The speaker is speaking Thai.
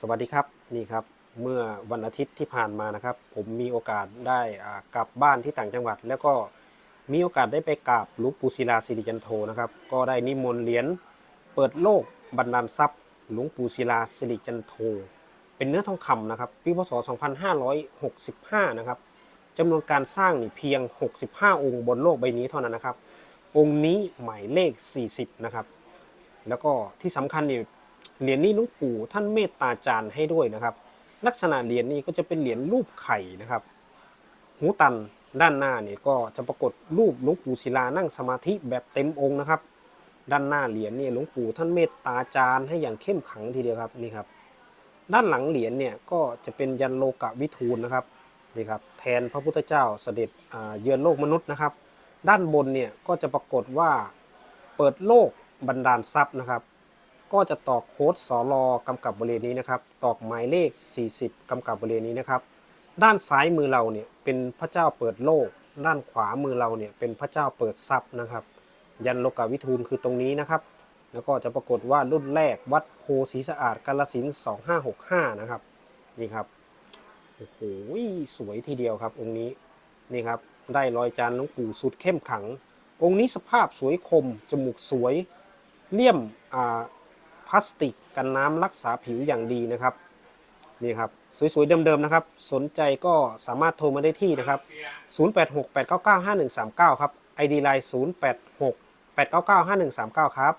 สวัสดีครับนี่ครับเมื่อวันอาทิตย์ที่ผ่านมานะครับ ผมมีโอกาสได้กลับบ้านที่ต่างจังหวัด แล้วก็มีโอกาสได้ไปกราบหลวงปู่ศิลาสิริจันโทนะครับ ก็ได้นิมนต์เหรียญเปิดโลกบรรดาลทรัพย์หลวงปู่ศิลาสิริจันโท เป็นเนื้อทองคำนะครับปีพศ 2565 นะครับจำนวนการสร้างนี่เพียง 65 องค์บนโลกใบนี้เท่านั้นนะครับ องค์นี้หมายเลข 40 นะครับ แล้วก็ที่สำคัญนี่ เหรียญนี้หลวงปู่ท่านเมตตาจารย์ให้ด้วยนะครับ ลักษณะเหรียญนี้ก็จะเป็นเหรียญรูปไข่นะครับ หูตันด้านหน้าเนี่ยก็จะปรากฏรูปหลวงปู่ศิลานั่งสมาธิแบบเต็มองค์นะครับ ด้านหน้าเหรียญเนี่ยหลวงปู่ท่านเมตตาจารย์ให้อย่างเข้มขังทีเดียวครับนี่ครับด้านหลังเหรียญเนี่ยก็จะเป็นยันโลกะวิทูลนะครับนี่ครับแทนพระพุทธเจ้าเสด็จเยือนโลกมนุษย์นะครับ ด้านบนเนี่ยก็จะปรากฏว่าเปิดโลกบันดาลทรัพย์นะครับ ก็จะตอกโค้ดสอรอกำกับบริเวณนี้นะครับ ตอกหมายเลข 40 กำกับบริเวณนี้นะครับ ด้านซ้ายมือเราเนี่ยเป็นพระเจ้าเปิดโลก ด้านขวามือเราเนี่ยเป็นพระเจ้าเปิดทรัพย์นะครับ ยันโลกาวิทูลคือตรงนี้นะครับ แล้วก็จะปรากฏว่ารุ่นแรกวัดโพศีสะอาดกาลสิน2565 นะครับ นี่ครับ โอ้โห สวยทีเดียวครับ องค์นี้ นี่ครับ ได้รอยจานหลวงปู่สุดเข้มขัง องค์นี้สภาพสวยคม จมูกสวย เลี่ยม อ่า พลาสติกกันน้ำรักษาผิวอย่างดีนะครับนี่ครับสวยๆเดิมๆนะครับ สนใจก็สามารถโทรมาได้ที่นะครับ 086-899-5139 ครับ ID Line 086-899-5139 ครับ